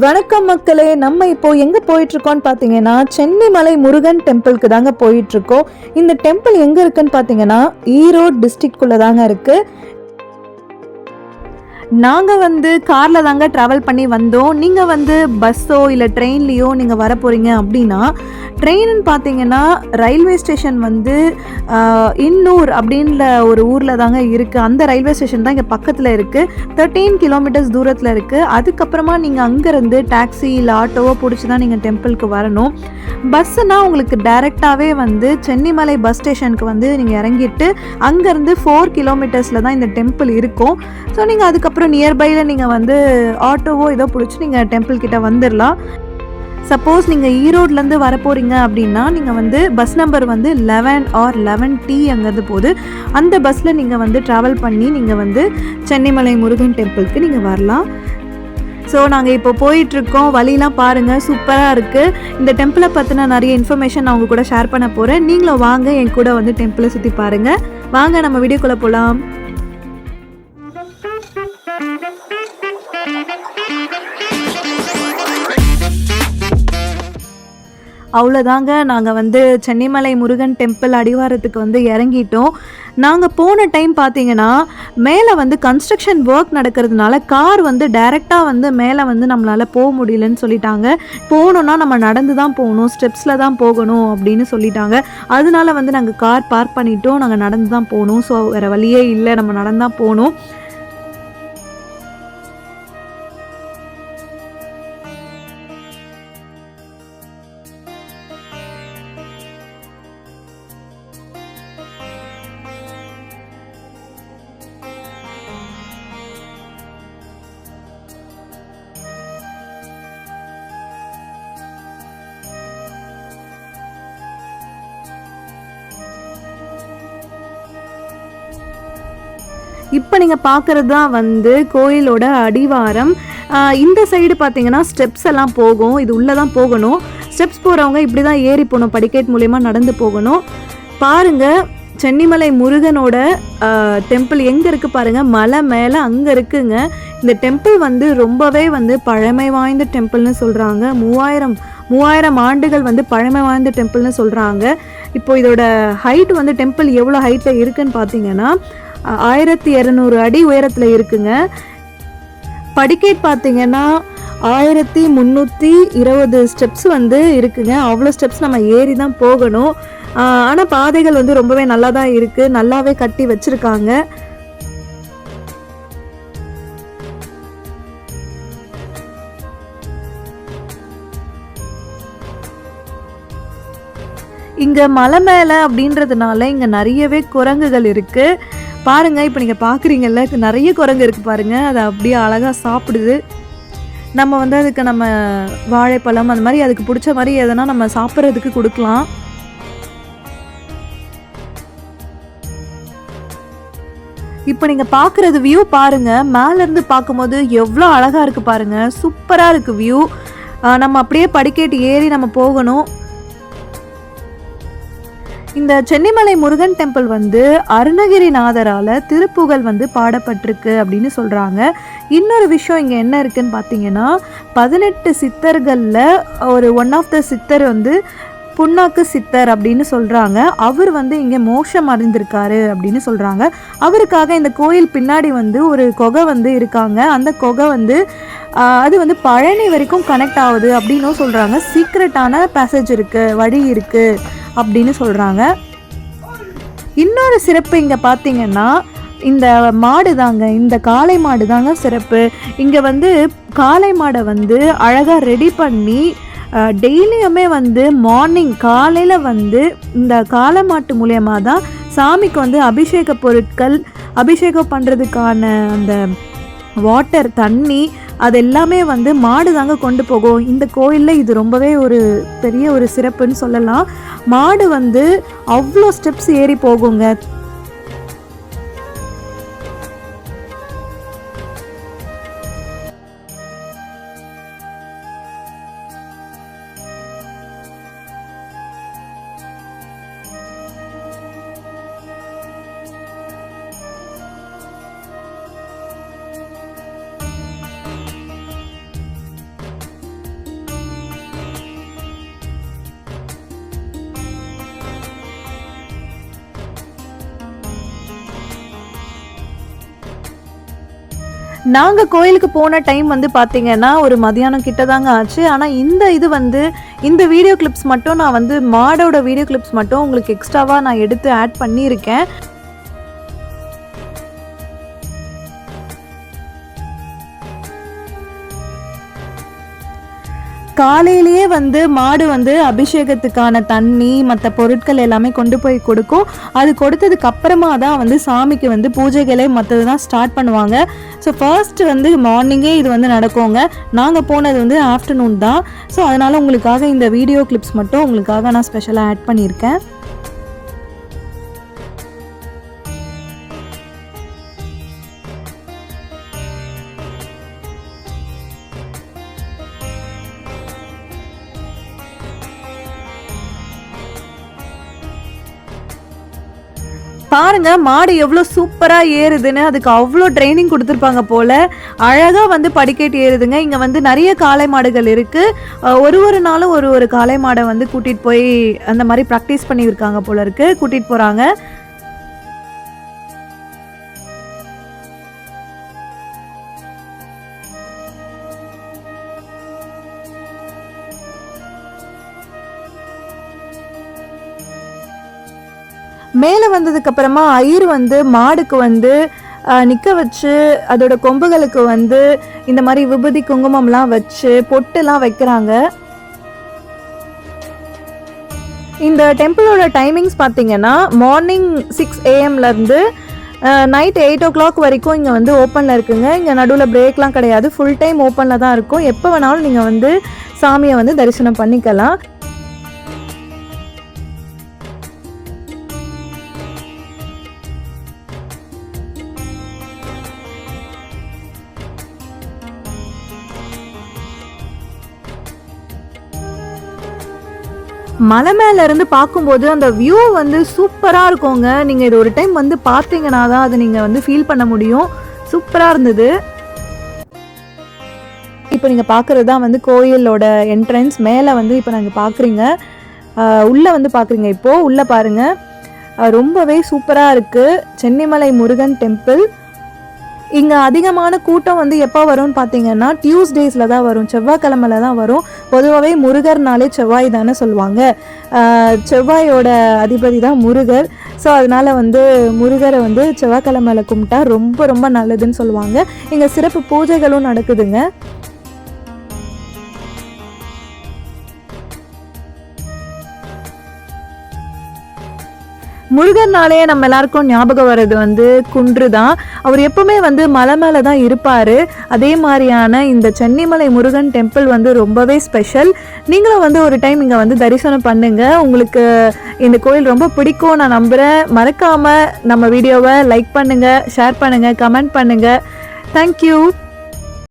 வணக்கம் மக்களே நம்ம இப்போ எங்க போயிட்டு இருக்கோம்னு பாத்தீங்கன்னா சென்னிமலை முருகன் டெம்பிளுக்கு தாங்க போயிட்டு இருக்கோம் இந்த டெம்பிள் எங்க இருக்குன்னு பாத்தீங்கன்னா ஈரோடு டிஸ்ட்ரிக்ட்குள்ள தாங்க இருக்கு. நாங்கள் வந்து காரில் தாங்க ட்ராவல் பண்ணி வந்தோம். நீங்கள் வந்து பஸ்ஸோ இல்லை ட்ரெயின்லேயோ நீங்கள் வர போகிறீங்க அப்படின்னா ட்ரெயின்னு பார்த்தீங்கன்னா ரயில்வே ஸ்டேஷன் வந்து இன்னூர் அப்படின்ற ஒரு ஊரில் தாங்க இருக்குது அந்த ரயில்வே ஸ்டேஷன் தான் இங்கே பக்கத்தில் இருக்குது தேர்ட்டீன் கிலோமீட்டர்ஸ் தூரத்தில் இருக்குது அதுக்கப்புறமா நீங்கள் அங்கேருந்து டாக்ஸி இல்லை ஆட்டோவோ பிடிச்சி தான் நீங்கள் டெம்பிளுக்கு வரணும். பஸ்ஸுனால் உங்களுக்கு டைரெக்டாகவே வந்து சென்னிமலை பஸ் ஸ்டேஷனுக்கு வந்து நீங்கள் இறங்கிட்டு அங்கேருந்து ஃபோர் கிலோமீட்டர்ஸில் தான் இந்த டெம்பிள் இருக்கும். ஸோ நீங்கள் அதுக்கப்புறம் நியர்பையில் நீங்கள் வந்து ஆட்டோவோ ஏதோ பிடிச்சி நீங்கள் டெம்பிள் கிட்ட வந்துடலாம் சப்போஸ் நீங்கள் ஈரோட்லேருந்து வர போகிறீங்க அப்படின்னா நீங்கள் வந்து பஸ் நம்பர் வந்து லெவன் ஆர் லெவன் டி அங்கேருந்து போகுது அந்த பஸ்ஸில் நீங்கள் வந்து ட்ராவல் பண்ணி நீங்கள் வந்து சென்னைமலை முருகன் டெம்பிளுக்கு நீங்கள் வரலாம். ஸோ நாங்கள் இப்போ போயிட்டுருக்கோம். வழிலாம் பாருங்கள் சூப்பராக இருக்குது இந்த டெம்பிளை பற்றின நிறைய இன்ஃபர்மேஷன் நான் உங்கள் கூட ஷேர் பண்ண போகிறேன் நீங்களும் வாங்க. என் கூட வந்து டெம்பிளை சுற்றி பாருங்கள் வாங்க நம்ம வீடியோக்குள்ளே போகலாம் அவ்வளோதாங்க நாங்கள் வந்து சென்னிமலை முருகன் டெம்பிள் அடிவாரத்துக்கு வந்து இறங்கிட்டோம். நாங்கள் போன டைம் பார்த்தீங்கன்னா மேலே வந்து கன்ஸ்ட்ரக்ஷன் ஒர்க் நடக்கிறதுனால கார் வந்து டைரெக்டாக வந்து மேலே வந்து நம்மளால் போக முடியலன்னு சொல்லிட்டாங்க. போகணுன்னா நம்ம நடந்து தான் போகணும் ஸ்டெப்ஸில் தான் போகணும் அப்படின்னு சொல்லிட்டாங்க. அதனால வந்து நாங்கள் கார் பார்க் பண்ணிட்டோம். நாங்கள் நடந்து தான் போகணும். ஸோ வேறு வழியே இல்லை. நம்ம நடந்து தான் போகணும். இப்போ நீங்கள் பார்க்குறது தான் வந்து கோயிலோட அடிவாரம். இந்த சைடு பார்த்தீங்கன்னா ஸ்டெப்ஸ் எல்லாம் போகும். இது உள்ளே தான் போகணும். ஸ்டெப்ஸ் போகிறவங்க இப்படி தான் ஏறி போகணும். படிக்கேட் மூலயமா நடந்து போகணும். பாருங்க சென்னிமலை முருகனோட டெம்பிள் எங்கே இருக்குது பாருங்கள் மலை மேலே அங்கே இருக்குங்க. இந்த டெம்பிள் வந்து ரொம்பவே வந்து பழமை வாய்ந்த டெம்பிள்னு சொல்கிறாங்க மூவாயிரம் மூவாயிரம் ஆண்டுகள் வந்து பழமை வாய்ந்த டெம்பிள்னு சொல்கிறாங்க இப்போ இதோட ஹைட் வந்து டெம்பிள் எவ்வளோ ஹைட்டில் இருக்குன்னு பார்த்தீங்கன்னா ஆயிரத்தி இரநூறு அடி உயரத்தில் இருக்குங்க. படிக்கேட் பார்த்தீங்கன்னா ஆயிரத்தி முந்நூற்றி இருபது ஸ்டெப்ஸ் வந்து இருக்குங்க. அவ்வளோ ஸ்டெப்ஸ் நம்ம ஏறி தான் போகணும். ஆனால் பாதைகள் வந்து ரொம்பவே நல்லா தான் இருக்குது நல்லாவே கட்டி வச்சுருக்காங்க. இங்கே மலை மேலே அப்படின்றதுனால இங்கே நிறையவே குரங்குகள் இருக்குது பாருங்க இப்போ நீங்கள் பார்க்குறீங்கல்ல நிறைய குரங்கு இருக்குது பாருங்க அதை அப்படியே அழகாக சாப்பிடுது. நம்ம வந்து அதுக்கு நம்ம வாழைப்பழம் அந்த மாதிரி அதுக்கு பிடிச்ச மாதிரி எதனா நம்ம சாப்பிட்றதுக்கு கொடுக்கலாம். இப்போ நீங்கள் பார்க்குறது வியூ பாருங்கள் மேலேருந்து பார்க்கும்போது எவ்வளோ அழகாக இருக்குது பாருங்கள் சூப்பராக இருக்குது வியூ நம்ம அப்படியே படிக்கட்டு ஏறி நம்ம போகணும். இந்த சென்னிமலை முருகன் டெம்பிள் வந்து அருணகிரிநாதரால் திருப்புகழ் வந்து பாடப்பட்டிருக்கு அப்படின்னு சொல்கிறாங்க இன்னொரு விஷயம் இங்கே என்ன இருக்குன்னு பார்த்தீங்கன்னா பதினெட்டு சித்தர்களில் ஒரு ஒன் ஆஃப் த சித்தர் வந்து புண்ணாக்கு சித்தர் அப்படின்னு சொல்கிறாங்க அவர் வந்து இங்கே மோஷம் அடைந்திருக்காரு அப்படின்னு சொல்கிறாங்க அவருக்காக இந்த கோயில் பின்னாடி வந்து ஒரு குகை வந்து இருக்காங்க. அந்த குகை வந்து அது வந்து பழனி வரைக்கும் கனெக்ட் ஆகுது அப்படின்னும் சொல்கிறாங்க சீக்ரெட்டான பேசேஜ் இருக்குது வழி இருக்குது அப்படின்னு சொல்கிறாங்க இன்னொரு சிறப்பு இங்கே பார்த்தீங்கன்னா இந்த மாடு தாங்க இந்த காளை மாடு தாங்க சிறப்பு. இங்கே வந்து காளை மாடை வந்து அழகாக ரெடி பண்ணி டெய்லியுமே வந்து மார்னிங் காலையில் வந்து இந்த காளை மாட்டு மூலயமா தான் சாமிக்கு வந்து அபிஷேக பொருட்கள் அபிஷேகம் பண்ணுறதுக்கான அந்த வாட்டர் தண்ணி அது எல்லாமே வந்து மாடு தாங்க கொண்டு போகும். இந்த கோயிலில் இது ரொம்பவே ஒரு பெரிய ஒரு சிறப்புன்னு சொல்லலாம். மாடு வந்து அவ்வளோ ஸ்டெப்ஸ் ஏறி போகுங்க. நாங்கள் கோயிலுக்கு போன டைம் வந்து பார்த்தீங்கன்னா ஒரு மதியானம் கிட்ட தாங்க ஆச்சு. ஆனால் இந்த இது வந்து இந்த வீடியோ கிளிப்ஸ் மட்டும் நான் வந்து மாடோட வீடியோ கிளிப்ஸ் மட்டும் உங்களுக்கு எக்ஸ்ட்ராவாக நான் எடுத்து ஆட் பண்ணியிருக்கேன். காலையிலேயே வந்து மாடு வந்து அபிஷேகத்துக்கான தண்ணி மற்ற பொருட்கள் எல்லாமே கொண்டு போய் கொடுக்கும். அது கொடுத்ததுக்கு அப்புறமா தான் வந்து சாமிக்கு வந்து பூஜைகளை மற்றது தான் ஸ்டார்ட் பண்ணுவாங்க. ஸோ ஃபர்ஸ்ட் வந்து மார்னிங்கே இது வந்து நடக்குங்க. நாங்கள் போனது வந்து ஆஃப்டர்நூன் தான். ஸோ அதனால் உங்களுக்காக இந்த வீடியோ கிளிப்ஸ் மட்டும் உங்களுக்காக நான் ஸ்பெஷலாக ஆட் பண்ணியிருக்கேன். பாருங்க மாடு எவ்வளோ சூப்பராக ஏறுதுன்னு அதுக்கு அவ்வளோ ட்ரைனிங் கொடுத்துருப்பாங்க போல. அழகாக வந்து படிக்கட்டு ஏறுதுங்க. இங்கே வந்து நிறைய காளை மாடுகள் இருக்குது ஒரு ஒரு நாளும் ஒரு ஒரு காளை மாடை வந்து கூட்டிகிட்டு போய் அந்த மாதிரி ப்ராக்டிஸ் பண்ணியிருக்காங்க போல இருக்குது கூட்டிகிட்டு போகிறாங்க மேலே வந்ததுக்கு அப்புறமா ஐயர் வந்து மாடுக்கு வந்து நிற்க வச்சு அதோட கொம்புகளுக்கு வந்து இந்த மாதிரி விபூதி குங்குமம்லாம் வச்சு பொட்டுலாம் வைக்கிறாங்க. இந்த டெம்பிளோட டைமிங்ஸ் பார்த்தீங்கன்னா மார்னிங் சிக்ஸ் ஏஎம்லேருந்து நைட் எயிட் ஓ கிளாக் வரைக்கும் இங்கே வந்து ஓப்பனில் இருக்குங்க. இங்கே நடுவில் பிரேக்லாம் கிடையாது. ஃபுல் டைம் ஓப்பனில் தான் இருக்கும். எப்போ வேணாலும் நீங்கள் வந்து சாமியை வந்து தரிசனம் பண்ணிக்கலாம். மலை மேலேருந்து பார்க்கும்போது அந்த வியூ வந்து சூப்பராக இருக்குங்க. நீங்கள் இது ஒரு டைம் வந்து பார்த்தீங்கன்னா தான் அதை நீங்கள் வந்து ஃபீல் பண்ண முடியும். சூப்பராக இருந்தது. இப்போ நீங்கள் பார்க்குறது தான் வந்து கோயிலோட என்ட்ரன்ஸ் மேலே வந்து இப்போ நாங்கள் பார்க்குறீங்க. உள்ளே வந்து பார்க்குறீங்க இப்போது உள்ளே பாருங்கள் ரொம்பவே சூப்பராக இருக்குது சென்னிமலை முருகன் டெம்பிள் இங்கே அதிகமான கூட்டம் வந்து எப்போ வரும்னு பார்த்தீங்கன்னா டியூஸ்டேஸில் தான் வரும் செவ்வாய்க்கிழமையில தான் வரும். பொதுவாகவே முருகர்னாலே செவ்வாய் தானே சொல்லுவாங்க. செவ்வாயோட அதிபதி தான் முருகர். ஸோ அதனால் வந்து முருகரை வந்து செவ்வாய்க்கிழமையில கும்பிட்டா ரொம்ப ரொம்ப நல்லதுன்னு சொல்லுவாங்க. இங்கே சிறப்பு பூஜைகளும் நடக்குதுங்க. முருகர்னாலே நம்ம எல்லாருக்கும் ஞாபகம் வர்றது வந்து குன்று தான். அவர் எப்பவுமே வந்து மலை மேலே தான் இருப்பார். அதே மாதிரியான இந்த சென்னிமலை முருகன் டெம்பிள் வந்து ரொம்பவே ஸ்பெஷல் நீங்களும் வந்து ஒரு டைம் இங்கே வந்து தரிசனம் பண்ணுங்கள் உங்களுக்கு இந்த கோயில் ரொம்ப பிடிக்கும் நான் நம்புகிறேன் மறக்காமல் நம்ம வீடியோவை லைக் பண்ணுங்கள் ஷேர் பண்ணுங்கள் கமெண்ட் பண்ணுங்கள் தேங்க்யூ